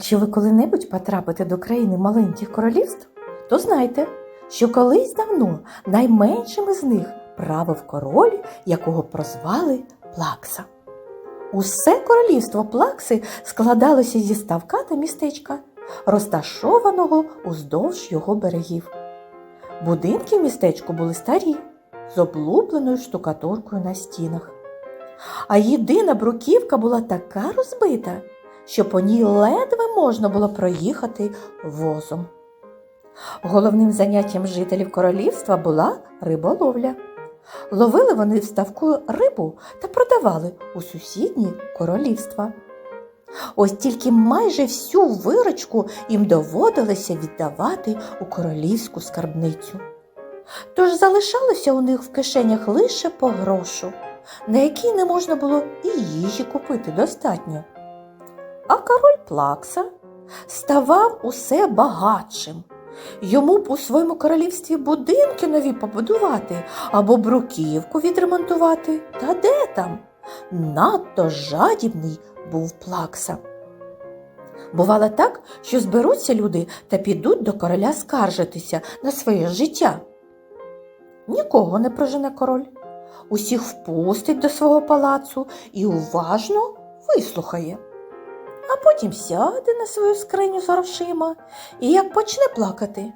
Якщо ви коли-небудь потрапите до країни маленьких королівств, то знайте, що колись давно найменшим із них правив король, якого прозвали Плакса. Усе королівство Плакси складалося зі ставка та містечка, розташованого уздовж його берегів. Будинки в містечку були старі, з облупленою штукатуркою на стінах. А єдина бруківка була така розбита, що по ній ледве можна було проїхати возом. Головним заняттям жителів королівства була риболовля. Ловили вони в ставку рибу та продавали у сусідні королівства. Ось тільки майже всю виручку їм доводилося віддавати у королівську скарбницю. Тож залишалося у них в кишенях лише по грошу, на який не можна було і їжі купити достатньо. А король Плакса ставав усе багатшим. Йому б у своєму королівстві будинки нові побудувати або бруківку відремонтувати. Та де там? Надто жадібний був плакса. Бувало так, що зберуться люди та підуть до короля скаржитися на своє життя. Нікого не прожене король, усіх впустить до свого палацу і уважно вислухає а потім сяде на свою скриню з грошима і як почне плакати.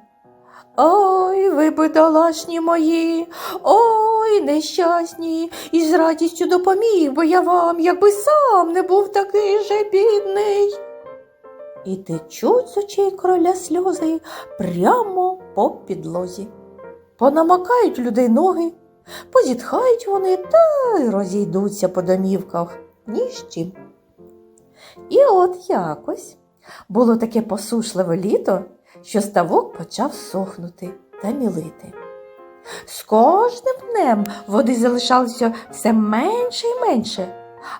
Ой, ви бідолашні мої, ой, нещасні, і з радістю допоміг би я вам, якби сам не був такий же бідний. І течуть з очей короля сльози прямо по підлозі. Понамакають людей ноги, позітхають вони та й розійдуться по домівках ні з чим. І от якось було таке посушливе літо, що ставок почав сохнути та мілити. З кожним днем води залишалося все менше і менше,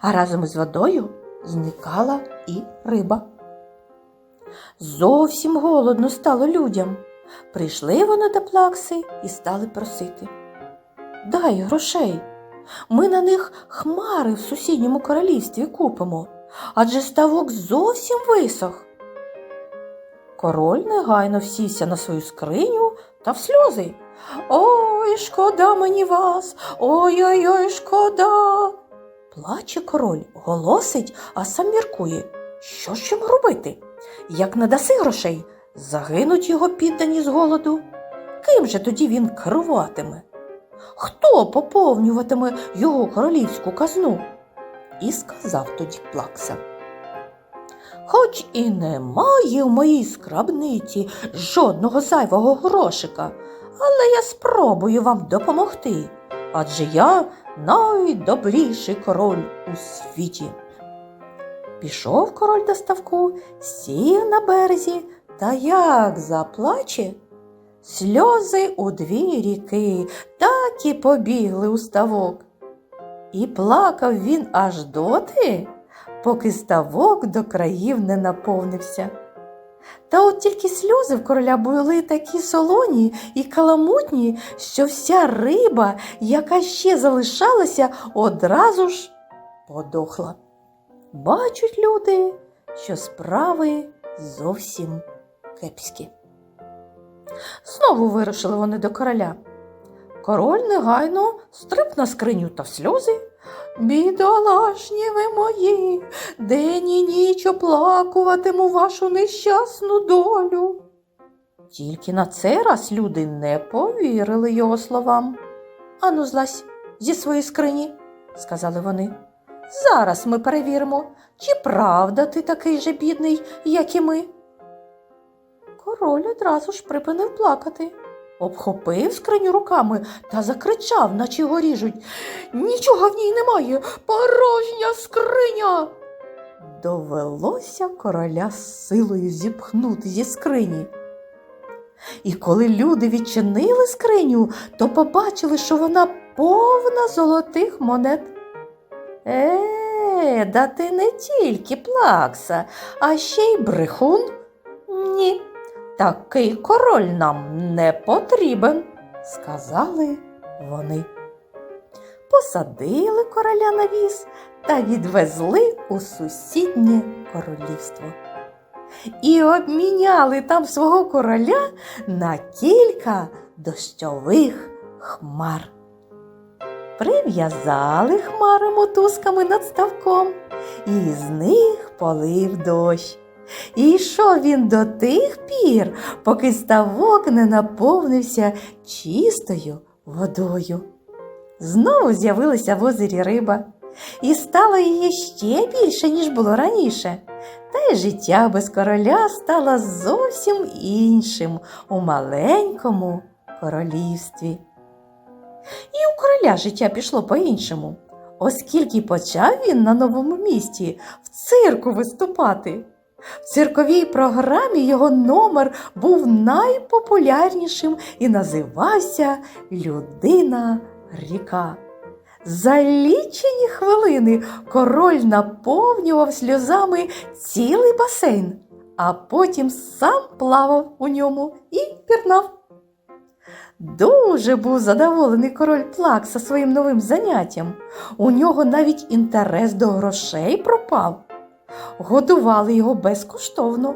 а разом із водою зникала і риба. Зовсім голодно стало людям. Прийшли вони до плакси і стали просити. Дай грошей. Ми на них хмари в сусідньому королівстві купимо адже ставок зовсім висох. Король негайно всівся на свою скриню та в сльози. Ой, шкода мені вас, ой-ой ой, шкода. Плаче король, голосить, а сам міркує. Що ж йому робити? Як не даси грошей, загинуть його піддані з голоду. Ким же тоді він керуватиме? Хто поповнюватиме його королівську казну? І сказав тоді плакса. Хоч і немає в моїй скрабниці жодного зайвого грошика, але я спробую вам допомогти, адже я найдобріший король у світі. Пішов король до ставку, сів на березі та як заплаче. Сльози у дві ріки так і побігли у ставок. І плакав він аж доти, поки ставок до країв не наповнився. Та от тільки сльози в короля були такі солоні і каламутні, що вся риба, яка ще залишалася, одразу ж подохла. Бачать люди, що справи зовсім кепські. Знову вирушили вони до короля. Король негайно стрип на скриню та в сльози. Бідолашні ви мої, день і ніч оплакуватиму вашу нещасну долю. Тільки на цей раз люди не повірили його словам. Ану, злазь зі своєї скрині, сказали вони. Зараз ми перевіримо, чи правда ти такий же бідний, як і ми. Король одразу ж припинив плакати обхопив скриню руками та закричав, наче його ріжуть. Нічого в ній немає, порожня скриня. Довелося короля силою зіпхнути зі скрині. І коли люди відчинили скриню, то побачили, що вона повна золотих монет. Е, да ти не тільки плакса, а ще й брехун? Такий король нам не потрібен, сказали вони. Посадили короля на віз та відвезли у сусіднє королівство. і обміняли там свого короля на кілька дощових хмар. Прив'язали хмари мотузками над ставком, і з них полив дощ. І йшов він до тих пір, поки ставок не наповнився чистою водою. Знову з'явилася в озері риба, і стало її ще більше, ніж було раніше. Та й життя без короля стало зовсім іншим у маленькому королівстві. І у короля життя пішло по-іншому, оскільки почав він на новому місці в цирку виступати. В цирковій програмі його номер був найпопулярнішим і називався Людина ріка. За лічені хвилини король наповнював сльозами цілий басейн, а потім сам плавав у ньому і пірнав. Дуже був задоволений король Плакса своїм новим заняттям. У нього навіть інтерес до грошей пропав. Годували його безкоштовно,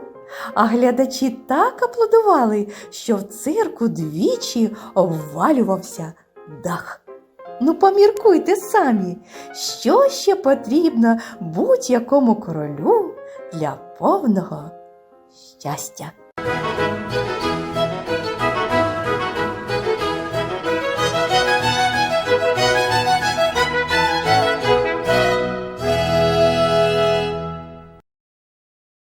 а глядачі так аплодували, що в цирку двічі обвалювався дах. Ну, поміркуйте самі, що ще потрібно будь-якому королю для повного щастя.